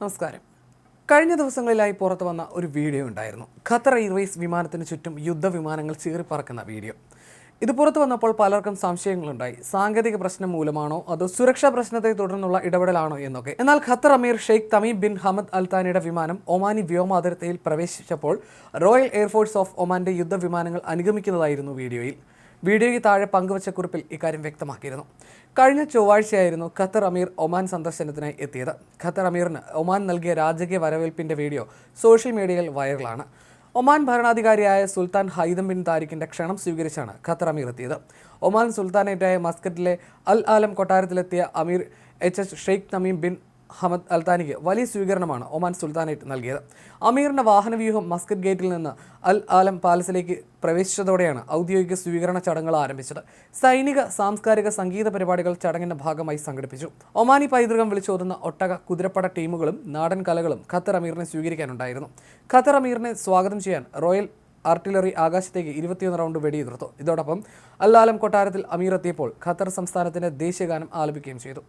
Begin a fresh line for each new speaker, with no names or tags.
നമസ്കാരം. കഴിഞ്ഞ ദിവസങ്ങളിലായി പുറത്തു വന്ന ഒരു വീഡിയോ ഉണ്ടായിരുന്നു. ഖത്തർ എയർവേസ് വിമാനത്തിന് ചുറ്റും യുദ്ധവിമാനങ്ങൾ ചീറിപ്പറക്കുന്ന വീഡിയോ. ഇത് പുറത്തു വന്നപ്പോൾ പലർക്കും സംശയങ്ങളുണ്ടായി. സാങ്കേതിക പ്രശ്നം മൂലമാണോ അതോ സുരക്ഷാ പ്രശ്നത്തെ തുടർന്നുള്ള ഇടപെടലാണോ എന്നൊക്കെ. എന്നാൽ ഖത്തർ അമീർ ഷെയ്ഖ് തമീം ബിൻ ഹമദ് അൽത്താനിയുടെ വിമാനം ഒമാനി വ്യോമാതിർത്തിയിൽ പ്രവേശിച്ചപ്പോൾ റോയൽ എയർഫോഴ്സ് ഓഫ് ഒമാന്റെ യുദ്ധവിമാനങ്ങൾ അനുഗമിക്കുന്നതായിരുന്നു വീഡിയോയിൽ. വീഡിയോയ്ക്ക് താഴെ പങ്കുവച്ച കുറിപ്പിൽ ഇക്കാര്യം വ്യക്തമാക്കിയിരുന്നു. കഴിഞ്ഞ ചൊവ്വാഴ്ചയായിരുന്നു ഖത്തർ അമീർ ഒമാൻ സന്ദർശനത്തിനായി എത്തിയത്. ഖത്തർ അമീറിന് ഒമാൻ നൽകിയ രാജകീയ വരവേൽപ്പിന്റെ വീഡിയോ സോഷ്യൽ മീഡിയയിൽ വൈറലാണ്. ഒമാൻ ഭരണാധികാരിയായ സുൽത്താൻ ഹൈദം ബിൻ താരിഖിന്റെ ക്ഷണം സ്വീകരിച്ചാണ് ഖത്തർ അമീർ എത്തിയത്. ഒമാൻ സുൽത്താനേറ്റായ മസ്കറ്റിലെ Al Alam കൊട്ടാരത്തിലെത്തിയ Emir H H Sheikh Tamim bin Hamad അൽത്താനിക്ക് വലിയ സ്വീകരണമാണ് ഒമാൻ സുൽത്താനേറ്റ് നൽകിയത്. അമീറിന്റെ വാഹനവ്യൂഹം മസ്കറ്റ് ഗേറ്റിൽ നിന്ന് അൽ ആലം പാലസിലേക്ക് പ്രവേശിച്ചതോടെയാണ് ഔദ്യോഗിക സ്വീകരണ ചടങ്ങുകൾ ആരംഭിച്ചത്. സൈനിക സാംസ്കാരിക സംഗീത പരിപാടികൾ ചടങ്ങിന്റെ ഭാഗമായി സംഘടിപ്പിച്ചു. ഒമാനി പൈതൃകം വിളിച്ചോതുന്ന ഒട്ടക കുതിരപ്പട ടീമുകളും നാടൻ കലകളും ഖത്തർ അമീറിനെ സ്വീകരിക്കാനുണ്ടായിരുന്നു. ഖത്തർ അമീറിനെ സ്വാഗതം ചെയ്യാൻ റോയൽ ആർട്ടിലറി ആകാശത്തേക്ക് ഇരുപത്തിയൊന്ന് റൗണ്ട് വെടിയുതിർത്തു. ഇതോടൊപ്പം അല്ലാലം കൊട്ടാരത്തിൽ അമീർ എത്തിയപ്പോൾ ഖത്തർ സംസ്ഥാനത്തിന്റെ ദേശീയഗാനം ആലപിക്കുകയും ചെയ്തു.